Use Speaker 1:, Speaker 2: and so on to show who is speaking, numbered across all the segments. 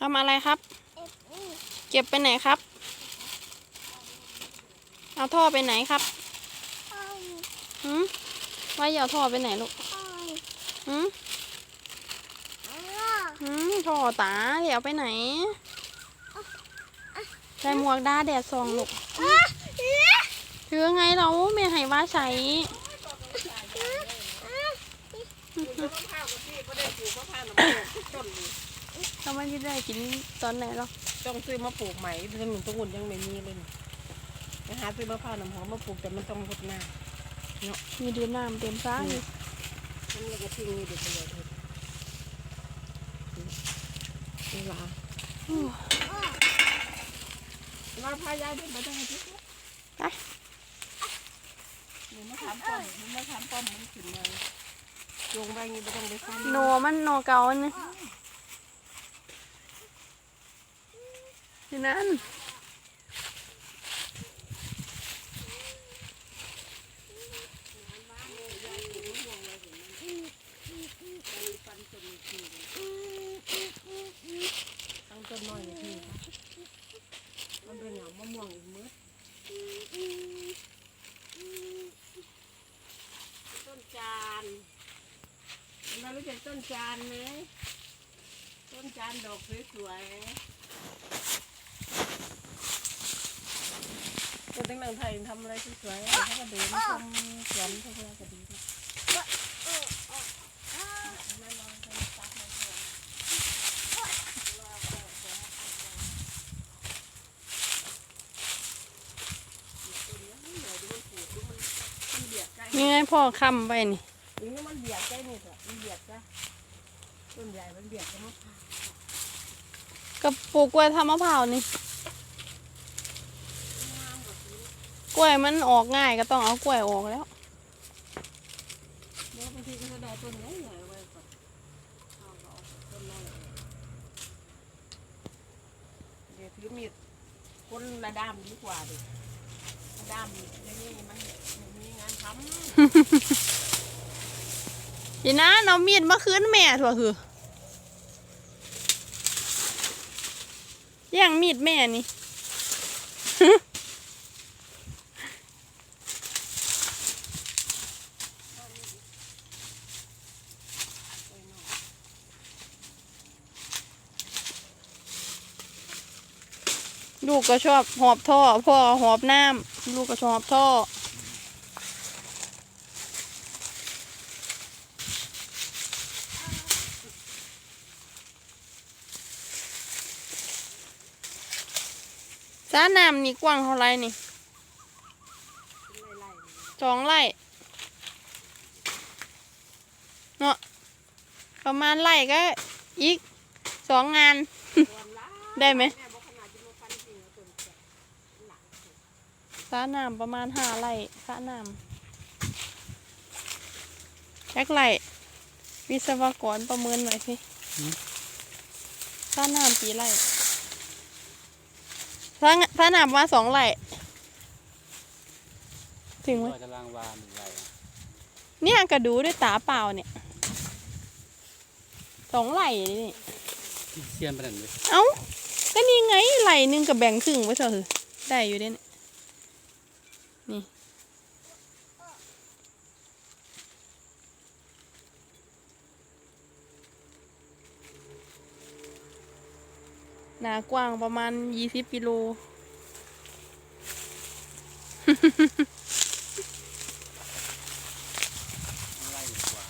Speaker 1: ทำอะไรครับ
Speaker 2: เอ็ดนี่
Speaker 1: เก็บไปไหนครับ เอาท่อไปไหนครับ
Speaker 2: อ้อย
Speaker 1: หืมว่าอย่าเอาท่อไปไหนลูก
Speaker 2: อ้อย
Speaker 1: หืม
Speaker 2: อ้อ
Speaker 1: หืมท่อตาเดี๋ยวเอาไปไหนใส่หมวกดาแดดส่องลูก
Speaker 2: อ้าเอ๊ะ
Speaker 1: ถือไงเราไม่ให้ว่าใช้
Speaker 2: อ้า
Speaker 1: เรา ไม่ได้กินตอนไหนหรอก
Speaker 3: ต้องซื้อมาปลูกใหม่ถนนตรงหุ่นยังไม่มีเลยนี่ไปหาซื้อมะพร้าวน้ำหอมมาปลูกแต่มันต้องรดน้ำ
Speaker 1: มีเดือนน้ำเต็มฟ้าอยู่
Speaker 3: มันเลยก็ทิ้งนี่เด็กไปเลยเถอะนี่หว่า
Speaker 1: อู้
Speaker 3: ว่าพายายเดินไปทางไหนที่
Speaker 1: ไป
Speaker 3: หนูมาถามป้อมหนูมาถามป้อมมันขึ้นมาจงไปงี้ไม่ต้องไปซ้ำ
Speaker 1: โนมันโนเก่าอัน นี่ที่นั่น
Speaker 3: ตั้งต้นน้อยนี่พี่มันเป็นเหงามะม่วงอีกมื้อต้นจานเรารู้จักต้นจานไหมต้นจานดอกสวยๆคน ตั้งหนังไทยทำอะไรสวยๆเขาก็เดินชมสวนเขาก็ดีนะมันเบียดใกล้
Speaker 1: ยังไงพ่อคำไปนี่
Speaker 3: หรือมันเบียดใกล้นี่เถอะมันเบียดจ้ะต้นใหญ่มันเบียดกันมะพร้าว
Speaker 1: กับปลูกกล้วยทำมะพร้าวนี่ กล้วยมันออกง่ายก็ต้องเอากล้วยออกแล้ว
Speaker 3: เดี๋ยวบางทีก็จะได้ต้นใหญ่ใหญ่ไว้ก่อนเอาก็เอนเดี๋ยวถือมีดคนระดามดีกว่าดิระดามอย่างนี้มันมันมีงานท
Speaker 1: ทีนะเอามีดมาคืนแม่ถั่วคือแย่งมีดแม่นี่ ลูกก็ชอบหอบท่อ พ่อหอบน้ำลูกก็ชอบท่อสระน้ำนี่กว้างเท่าไรนี่สองไร่เนาะประมาณไร่ก็อีกสองงาน ได้ไหม สระน้ำประมาณห้าไร่สระน้ำแจ็คไร่วิศวกรประเมินหน่อยสิสระน้ำกี่ไร่สระสระน้ำประมาณสองไร่ ถึงไหม
Speaker 4: ร้อยตารางวาหนึ่งไร่อะ
Speaker 1: เนี่ยกระดูด้วยตาเปล่าเนี่ยสองไหลนี่
Speaker 4: ที่เชียนไปนั่นเลย
Speaker 1: เอ้าก็นี่ไงไหลหนึ่งกับแบ่งครึ่งไว้เถอะคือได้อยู่เด้เนี่ย นี่ หนากว้างประมาณยี่สิบกิโล
Speaker 4: ไร่กว่า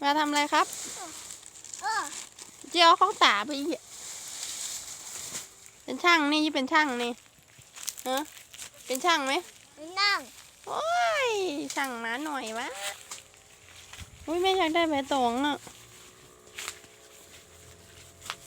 Speaker 1: มาทำอะไรครับ
Speaker 2: เออ
Speaker 1: เจียวข้องตาไปอีก เป็นช่างนี่เป็นช่างนี่เออเป็นช่างไหม
Speaker 2: นั่ง
Speaker 1: โอ้ยช่างมาหน่อยวะอุ้ยแม่อยากได้ใบตองอะ